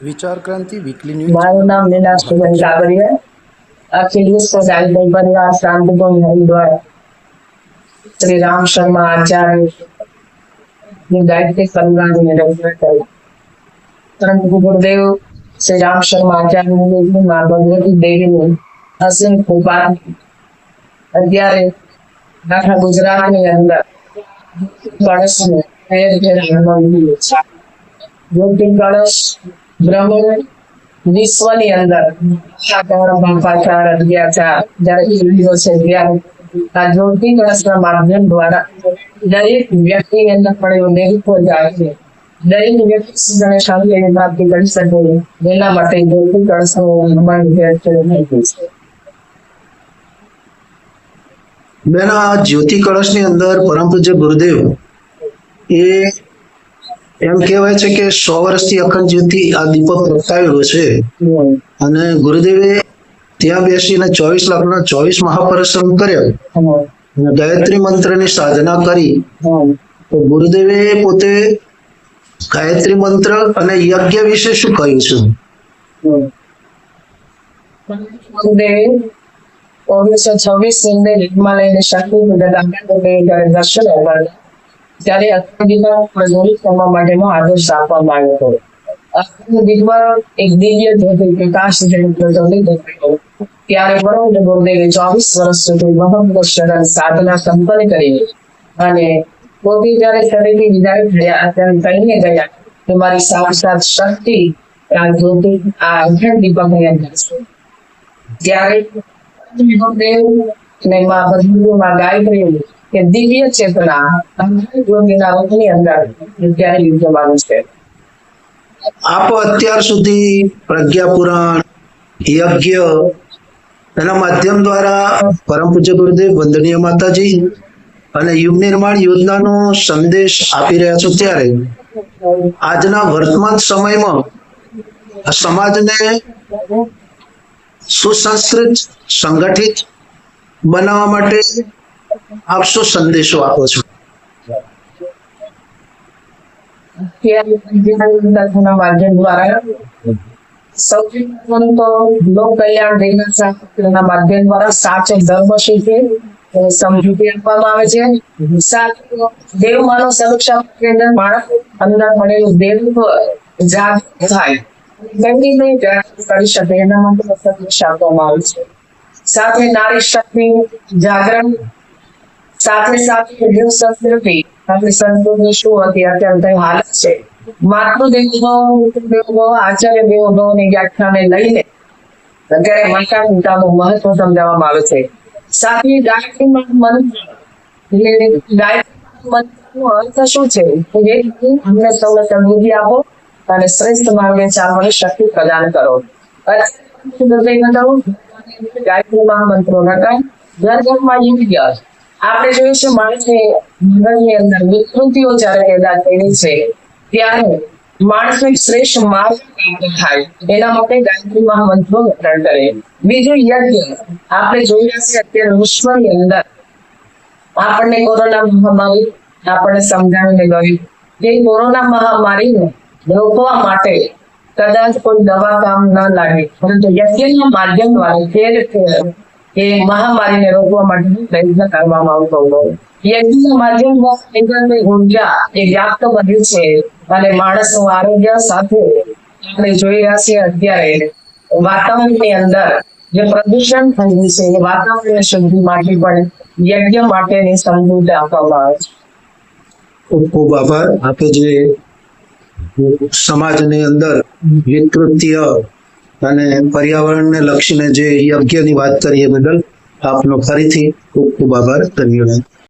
વિચાર ક્રાંતિ weekly news મારું નામ મીનાક્ષીબેન કાબરિયા અખિલ વિશ્વ ગાયત્રી પરિવાર શાંતિભૂમિ હરિદ્વાર. શ્રી રામ શર્મા આચાર્ય. ની ગાયત્રી પરિવારની રચના કરી. પરંતુ ગુરુદેવ, શ્રી રામ શર્મા આચાર્ય મા ભગવતી દેવીની અસીમ કૃપા. અત્યારે આખા ગુજરાતની અંદર કળશને ઠેર ઠેર હનુમાનજી છે. જ્યોતિ કળશ બ્રહ્મ વિશ્વની અંદર પાછળ અત્યાચાર જયારે યુદ્ધો છે ત્યારે આ જ્યોતિ કળશના માધ્યમ દ્વારા દરેક અંદર દરેક વ્યક્તિ પ્રાપ્તિ કરી શકે. એના કળશનું હનુમાન છે. પરમ પૂજ્ય ગુરુદેવ એ એમ કહેવાય છે કે સો વર્ષથી અખંડ જ્યોતિ આ દીપક પ્રગટાવેલો છે. અને ગુરુદેવે ત્યાં બેસીને ચોવીસ લાખના ચોવીસ મહાપરિશ્રમ કર્યો. અને ગાયત્રી મંત્રની સાધના કરી. તો ગુરુદેવે પોતે ગાયત્રી મંત્ર અને યજ્ઞ વિશે શું કહ્યું છે? ઓગણીસો છવ્વીસની હિમાલયની શક્તિ દર્શન ત્યારે અખંડિતમાં પ્રજ્વલિત કરવા માટેનો આદેશ આપવામાં આવ્યો હતો. અખંડિતમાં એક દિવ્ય જ્યોતિ પ્રકાશ. ત્યારે બરોબર ગુરુદેવે ચોવીસ વર્ષ સુધી મહત્વ સાધના સંપન્ન કરી અને પોતે જ્યારે શરીરથી વિદાય થયા, ત્યારે કહીને ગયા કે મારી સાક્ષાત શક્તિ આ જ્યોતિ આ અખંડ દીપકની અંદર ત્યારે ગુરુદેવ ને માં ગાય ગાયત્રી કે દિવ્ય ચેતના યોગીના અંદર અત્યારે વિદ્યમાન છે? આપ અત્યાર સુધી પ્રજ્ઞા યજ્ઞ, એના માધ્યમ દ્વારા પરમ પૂજ્ય ગુરુદેવ, વંદનીય માતાજી અને યુગ નિર્માણ યોજનાનો સંદેશ આપી રહ્યા છો ત્યારે આજના વર્તમાન સમયમાં સમાજને સુસંસ્કૃત, સંગઠિત બનાવવા માટે આપ શું સંદેશો આપો છો. સમીક્ષા કેન્દ્ર માણસ અંદર મળેલું દેવ જાગ થાય. કરી શકે, એના માટે સમીક્ષા આપવામાં આવે સાથે નારી શક્તિ જાગરણ સાથે સાથે સંસ્કૃતિ આપણી સંસ્કૃતિ શું હતી? અત્યંત હાલત છે. માતૃદેવો દેવો સમૃદ્ધિ આપો અને શ્રેષ્ઠ માર્ગે ચાલવાની શક્તિ પ્રદાન કરો. ગાયત્રી મહામંત્રો નકાર ઘર ઘરમાં યોગ્ય આપણે જોયું છે માણસને અંદર વિકૃતિઓ જ્યારે પેદા થઈ છે, ત્યારે માણસને શ્રેષ્ઠ માર્ગ થાય. એના માટે ગાયત્રી મહામંત્રો વિતરણ કરે. બીજું યજ્ઞ આપણે જોઈ છીએ અત્યારે વિશ્વની અંદર. આપણને કોરોના મહામારી આપણને સમજાવીને ગયું. કે કોરોના મહામારીને રોકવા માટે કદાચ કોઈ દવા કામ ન લાગે. પરંતુ યજ્ઞના માધ્યમ દ્વારા ફેર એ મહામારીને રોકવા માટેનો પ્રયત્ન કરવામાં આવતો હતો. યજ્ઞના માધ્યમમાં ઊર્જા એ વ્યાપ્ત બન્યું છે. અને માણસનું આરોગ્ય સાથે આપણે જોઈ રહ્યા છીએ અત્યારે વાતાવરણની અંદર જે પ્રદૂષણ થઈ ગયું છે, એ વાતાવરણની શુદ્ધિ માટે પણ યજ્ઞ માટેની સમજૂતી આપવામાં આવે છે. ખૂબ ખૂબ આભાર. આપે જે સમાજની અંદર વિકૃત્ય અને પર્યાવરણને લક્ષીને જે યજ્ઞની વાત કરીએ બદલ આપનો ફરીથી ખૂબ ખૂબ આભાર. ધન્યવાદ.